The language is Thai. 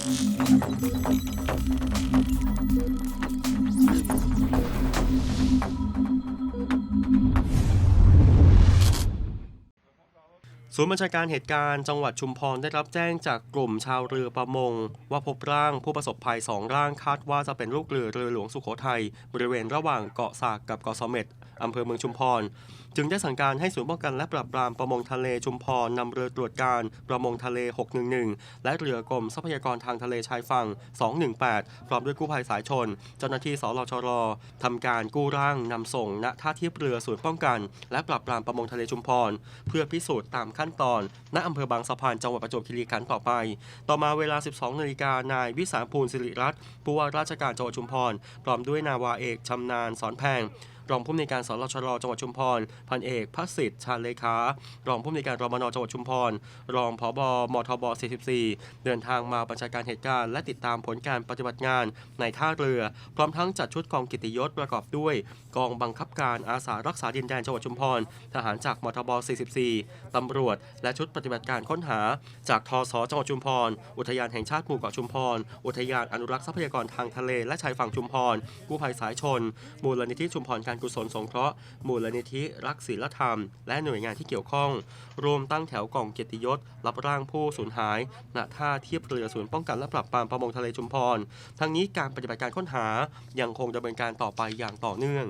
ศูนย์บัญชาการเหตุการณ์จังหวัดชุมพรได้รับแจ้งจากกลุ่มชาวเรือประมง ว่าพบร่างผู้ประสบภัยสองร่างคาดว่าจะเป็นลูกเรือเรือหลวงสุโขทัยบริเวณระหว่างเกาะสากกับเกาะเสม็ด อำเภอเมืองชุมพร จึงได้สั่งการให้ศูนย์ป้องกันและปราบปรามประมงทะเลชุมพรนำเรือตรวจการประมงทะเล 611 และเรือกรมทรัพยากรทางทะเลชายฝั่ง 218 พร้อมด้วยกู้ภัยสายชน เจ้าหน้าที่สลชรทำการกู้ร่างนำส่งณท่าเทียบเรือศูนย์ป้องกัน และปราบปรามประมงทะเลชุมพร เพื่อพิสูจน์ตามขั้นตอนณอำเภอบางสะพานจังหวัดประจวบคีรีขันธ์ต่อไป ต่อมาเวลา 12นาฬิกานายวิสาภูลสิริรัตน์ผู้ว่าราชการจังหวัดชุมพร พร้อมด้วยนาวาเอกชำนาญสอนแพง รองผู้อำนวยการสรชรจังหวัดชุมพร พันเอกพัสิทธิ์ชาเลขารองผู้อำนวยการรมนจังหวัดชุมพร รองผบมทบ 44 เดินทางมาบัญชาการเหตุการณ์และติดตามผลการปฏิบัติงานในท่าเรือ พร้อมทั้งจัดชุดกองกิตติยศประกอบด้วย กองบังคับการอาสารักษาดินแดนจังหวัดชุมพร ทหารจากมทบ 44 ตำรวจ และชุดปฏิบัติการค้นหา จากทศจังหวัดชุมพร อุทยานแห่งชาติหมู่เกาะชุมพร อุทยานอนุรักษ์ทรัพยากรทางทะเลและชายฝั่งชุมพร กู้ภัยสายชน มูลนิธิชุมพรการกุศลสงเคราะห์มูลนิธิรักศีลธรรม และหน่วยงานที่เกี่ยวข้อง รวมตั้งแถวกล่องเกียรติยศ รับร่างผู้สูญหายณท่าเทียบเรือศูนย์ป้องกันและปรับปรามประมงทะเลชุมพร ทั้งนี้การปฏิบัติการค้นหายังคงดำเนินการต่อไปอย่างต่อเนื่อง